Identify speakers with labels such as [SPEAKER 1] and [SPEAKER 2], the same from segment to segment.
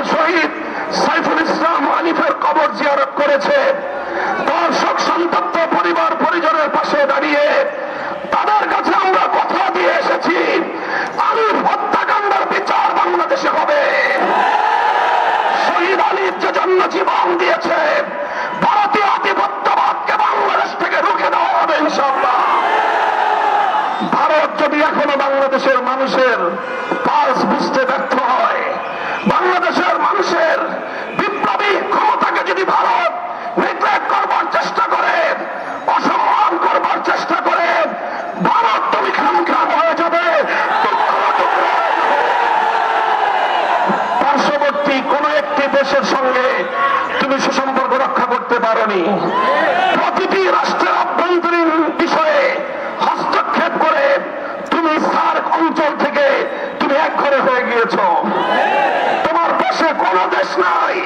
[SPEAKER 1] আলম শহীদ সাইফুল ইসলাম আনিফের কবর জিয়ারত করেছে। দর্শক, সন্তপ্ত পরিবার, পরিজনের পাশে দাঁড়িয়ে তাদের কাছে আমরা কথা দিয়ে এসেছি, আলিফ হত্যাকাণ্ডের বিচার বাংলাদেশে হবে। শহীদ আলিফ যে জন্য জীবন দিয়েছে, ভারতীয় আধিপত্যবাদকে বাংলাদেশ থেকে রুখে দেওয়া হবে ইনশাল্লাহ ভারত যদি এখনও বাংলাদেশের মানুষের পাস বুঝতে ব্যর্থ হয় বাংলাদেশের মানুষের বিপ্লবী ক্ষমতাকে যদি ভারত নেগলেক্ট করবার চেষ্টা করে, অসম্মান করবার চেষ্টা করে, ভারত তুমি খাম খাম হয়ে যাবে। পার্শ্ববর্তী কোন একটি দেশের সঙ্গে তুমি সুসম্পর্ক রক্ষা করতে পারোনি প্রতিটি রাষ্ট্রের অভ্যন্তরীণ বিষয়ে হস্তক্ষেপ করে তুমি সার্ক অঞ্চল থেকে তুমি এক ঘরে হয়ে গিয়েছ পাশে কোন দেশ নাই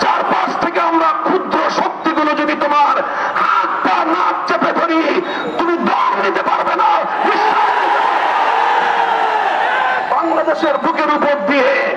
[SPEAKER 1] চারপাশ থেকে আমরা ক্ষুদ্র শক্তিগুলো যদি তোমার হাত পা চেপে ধরি, তুমি দম নিতে পারবে না। বাংলাদেশের বুকের উপর দিয়ে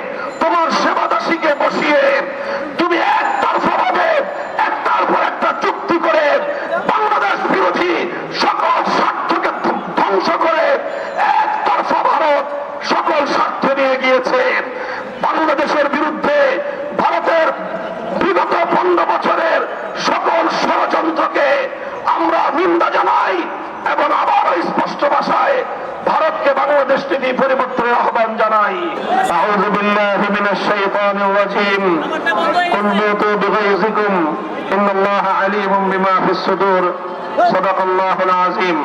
[SPEAKER 1] নীতি পরিবর্তনের আহ্বান জানাই। আউযু বিল্লাহি মিনাশ শাইতানির রাজিম। কুল মুতু বিগাইজিকুম। ইন্নাল্লাহা আলিমুম বিমা ফিস সুদুর। সাদাকাল্লাহুল আযীম।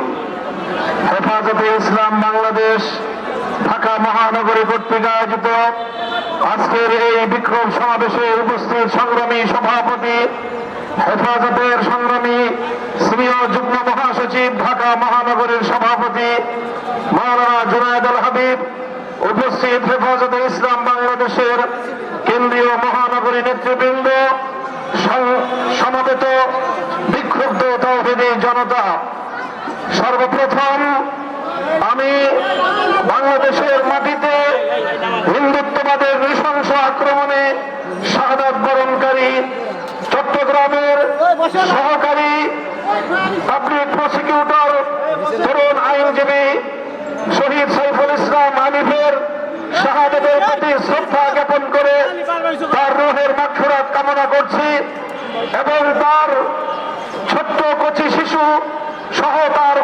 [SPEAKER 1] হেফাজতে ইসলাম বাংলাদেশ, ঢাকা মহানগরী কর্তৃক আয়োজিত আজকের এই বিক্ষোভ সমাবেশে উপস্থিত সংগ্রামী সভাপতি হেফাজতের সংগ্রামী সিনিয়র যুগ্ম মহাসচিব ঢাকা মহানগরীর সভাপতি মাওলানা জুনায়দ আল হাবিব, উপস্থিত হেফাজতে ইসলাম বাংলাদেশের কেন্দ্রীয় মহানগরী নেতৃবৃন্দ সমবেত বিক্ষুব্ধ তৌহিদি জনতা। সর্বপ্রথম আমি বাংলাদেশের মাটিতে হিন্দুত্ববাদের সহকারী পাবলিক প্রসিকিউটর তরুণ আইনজীবী শহীদ সাইফুল ইসলাম আলিফের শাহাদাতের প্রতি শ্রদ্ধা জ্ঞাপন করে তার রোহের মাক্ষরাত কামনা করছি এবং তার ছোট্ট কচি শিশু সহ তার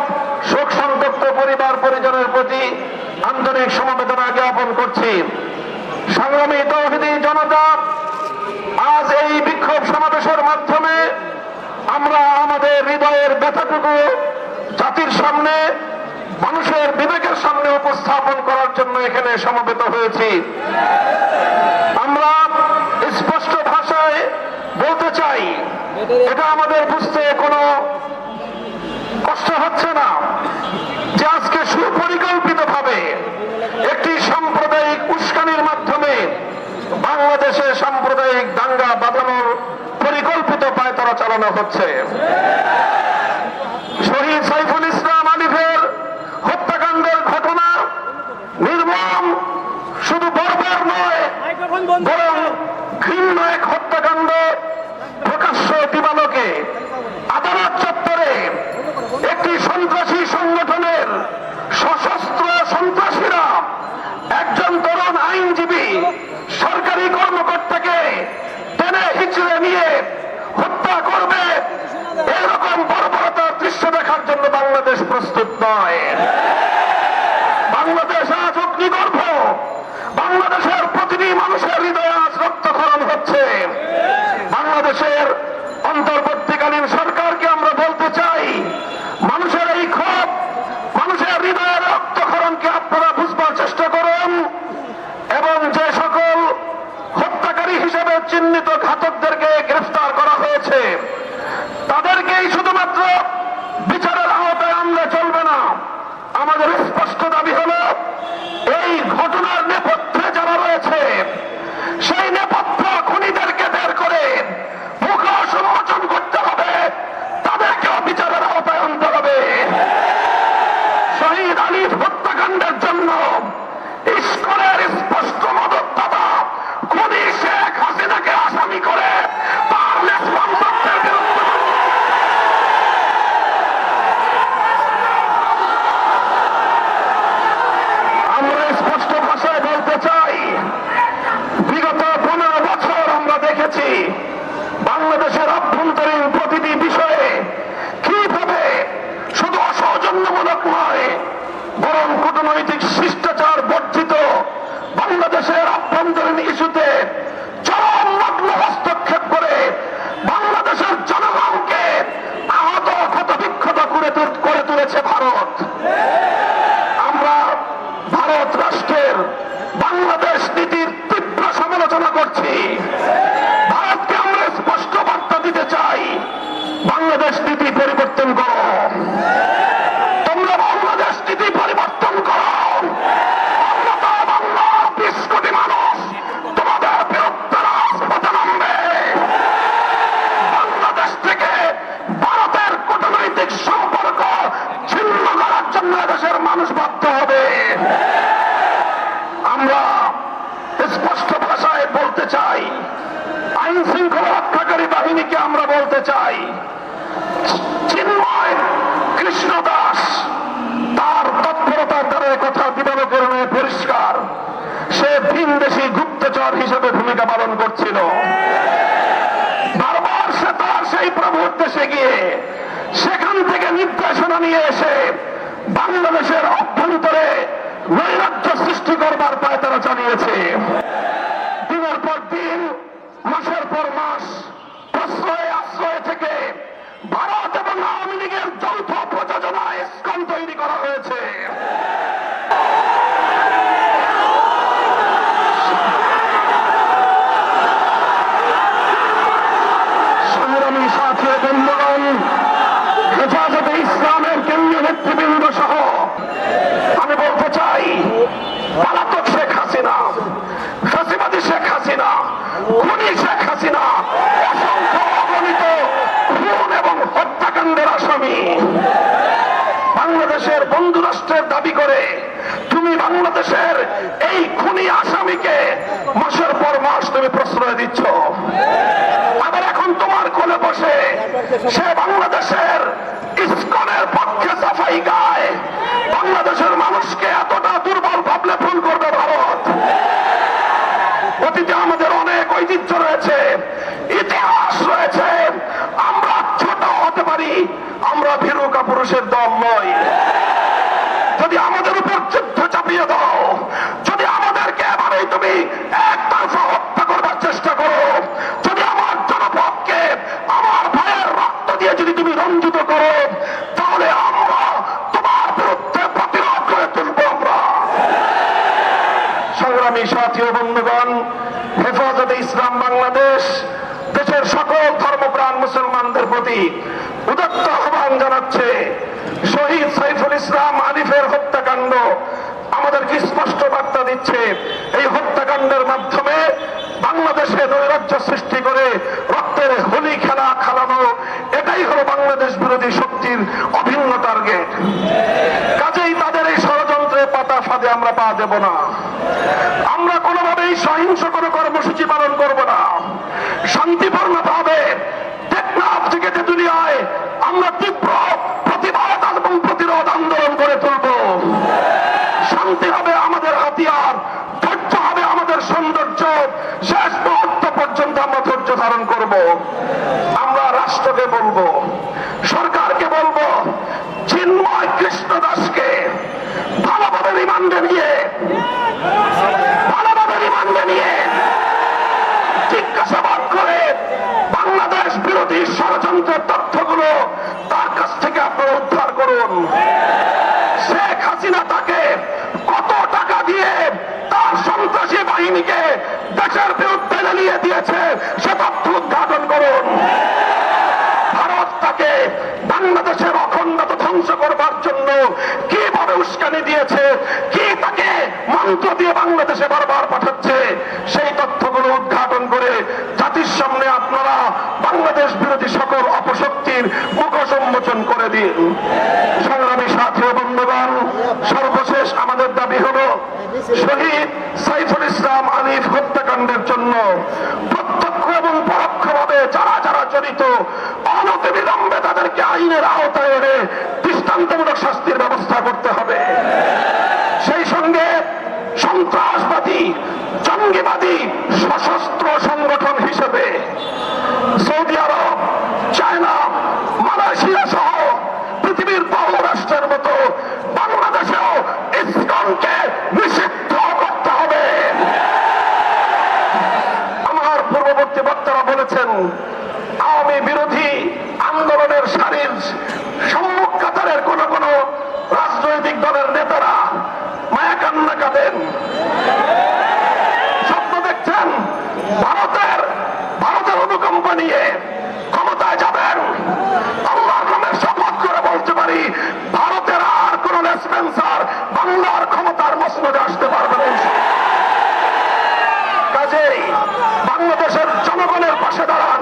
[SPEAKER 1] শোক সন্তপ্ত পরিবার পরিজনের প্রতি আন্তরিক সমবেদনা জ্ঞাপন করছি। সংগ্রামী তৌহিদি জনতা, আজ এই বিক্ষোভ সমাবেশের মাধ্যমে আমরা আমাদের হৃদয়ের ব্যথাটুকু জাতির সামনে, মানুষের বিবেকের সামনে উপস্থাপন করার জন্য এখানে সমবেত হয়েছি। আমরা স্পষ্ট ভাষায় বলতে চাই, এটা আমাদের বুঝতে কোনো কষ্ট হচ্ছে না যে আজকে সুপরিকল্পিত ভাবে একটি সাম্প্রদায়িক উস্কানির মাধ্যমে বাংলাদেশে সাম্প্রদায়িক দাঙ্গা বাঁধানোর পরিকল্পিত পায়তারা চালানো হচ্ছে। শহীদ সাইফুল ইসলাম আলিফের হত্যাকাণ্ডের ঘটনা নির্মম, শুধু নয়, বরং ঘৃণ্য এক হত্যাকাণ্ড প্রকাশ্য আদালত চত্বরে একটি সন্ত্রাসী সংগঠনের সশস্ত্র সন্ত্রাসীরা একজন তরুণ আইনজীবী সরকারি কর্মকর্তাকে টেনে হিচড়ে নিয়ে জন্য বাংলাদেশ প্রস্তুত নয়। বাংলাদেশ আজ অগ্নিগর্ভ। বাংলাদেশের প্রতিটি মানুষের হৃদয়ে আজ রক্তক্ষরণ হচ্ছে। বাংলাদেশের অন্তর্বর্তীকালীন সরকারকে আমরা বলতে চাই, মানুষের এই ক্ষোভ, মানুষের হৃদয়ের রক্তক্ষরণকে আপনারা বুঝবার চেষ্টা করুন এবং যে সকল হত্যাকারী হিসেবে চিহ্নিত ঘাতকদেরকে গ্রেফতার করা হয়েছে, তাদেরকেই শুধুমাত্র বিচারের আওতায় আনলে চলবে না আমাদের স্পষ্ট দাবি হলো, এই ঘটনার নেপথ্যে যারা রয়েছে, সেই নেপথ্য খুনিদেরকে বের করে উন্মোচন করতে হবে, তাদেরকেও বিচারের আওতায় আনতে হবে। শহীদ আলীর হত্যাকাণ্ডের জন্য ইস্যুতে চরম হস্তক্ষেপ করে বাংলাদেশের জনগণকে আহত ক্ষত বিক্ষত করে করে তুলেছে ভারত। আমরা ভারত রাষ্ট্রের বাংলাদেশ নীতির তীব্র সমালোচনা করছি। ভারতকে আমরা স্পষ্ট বার্তা দিতে চাই। বাংলাদেশ নীতি পরিবর্তন করো। দাস। তার তৎপরতার দ্বারা কথা দিবালকরণে পরিষ্কার। সে ভিনদেশি গুপ্তচর হিসেবে ভূমিকা পালন করছিল। বারবার সে তার সেই প্রভুর দেশে গিয়ে সেখান থেকে নির্দেশনা নিয়ে এসে বাংলাদেশের অভ্যন্তরে নৈরাজ্য সৃষ্টি করবার পায় তারা চালিয়েছে দিনের পর দিন মাসের পর মাস প্রশ্রয় আশ্রয় থেকে ভারত এবং আওয়ামী লীগের যৌথ প্রযোজনায় স্কন তৈরি করা হয়েছে সংগ্রামী সাথী ও বন্ধুগণ হেফাজতে ইসলামের কেন্দ্রীয় নেতৃবৃন্দ সহ আমি বলতে চাই পালাতক শেখ হাসিনা ফাঁসিবাদী শেখ হাসিনা খুনি শেখ হাসিনা অসংখ্য অগণিত খুন এবং হত্যাকাণ্ডের আসামি বাংলাদেশের বন্ধু রাষ্ট্রের দাবি করে তুমি বাংলাদেশের এই খুনি আসামিকে মাসের পুরুষের দল নই যদি আমাদের উপর যুদ্ধ চাপিয়ে দাও, যদি আমাদেরকে এবারেই তুমি একতরফা হত্যা করবার চেষ্টা করো, যদি আমার জনপদকে আমার ভাইয়ের রক্ত দিয়ে যদি তুমি রঞ্জিত করো, তাহলে আমরা তোমার বিরুদ্ধে প্রতিরোধ করে তুলবো আমরা। সংগ্রামী সাথী বন্ধুগণ, হেফাজতে ইসলাম বাংলাদেশ, দেশের সকল ধর্মপ্রাণ মুসলমানদের প্রতি উদাত্ত আহ্বান জানাচ্ছে, শহীদ সাইফুল ইসলাম আলিফের হত্যাকাণ্ড। আমাদেরকে স্পষ্ট বার্তা দিচ্ছে, এই হত্যাকাণ্ডের মাধ্যমে বাংলাদেশে নৈরাজ্য সৃষ্টি করে রক্তের হোলি খেলা খেলানো, এটাই হলো বাংলাদেশ বিরোধী শক্তির অভিন্ন টার্গেট। কাজেই তাদের এই ষড়যন্ত্রে পাতা ফাঁদে আমরা পা দেব না। আমরা কোনোভাবেই সহিংস কোনো কর্মসূচি পালন করব না। শান্তিপূর্ণ ভাবে টেকনাফ থেকে আমরা তীব্র প্রতিবাদ এবং প্রতিরোধ আন্দোলন করে তুলব। শান্তি হবে আমাদের হাতিয়ার, ধৈর্য হবে আমাদের সৌন্দর্য। শেষ মুহূর্ত পর্যন্ত আমরা ধৈর্য ধারণ করব। আমরা রাষ্ট্রকে বলব, সরকারকে বলব, চিন্ময় কৃষ্ণ দাসকে তথ্যগুলো তার কাছ থেকে আপনারা উদ্ধার করুন। শেখ হাসিনা তাকে কত টাকা দিয়ে তার সন্ত্রাসী বাহিনীকে দেশের বিরুদ্ধে লেলিয়ে দিয়েছে, সে তথ্য উদ্ঘাটন করুন। ভারত তাকে বাংলাদেশের অখণ্ডতা ধ্বংস করবার জন্য কীভাবে উস্কানি দিয়েছে, কি তাকে মন্ত্র দিয়ে বাংলাদেশে বারবার পাঠাচ্ছে, সেই তথ্যগুলো উদ্ঘাটন করে জাতির সামনে আপনারা বাংলাদেশ বিরোধী সকল অপশক্তির মুখ সম্মোচন করে দিন। সংগ্রামী সাথী বন্ধুগণ, সর্বশেষ আমাদের দাবি হলো, শহীদ সাইফুল ইসলাম আলিফ হত্যাকাণ্ডের জন্য প্রত্যক্ষ এবং পরোক্ষভাবে যারা যারা জড়িত অনতি বিলম্বে তাদেরকে আইনের আওতায় এনে দৃষ্টান্তমূলক শাস্তির ব্যবস্থা করতে হবে। সেই সঙ্গে সন্ত্রাসবাদী, জঙ্গিবাদী, সশস্ত্র সংগঠন হিসেবে আওয়ামী বিরোধী আন্দোলনের সারির পাশে দাঁড়ান। ভারতকে নয়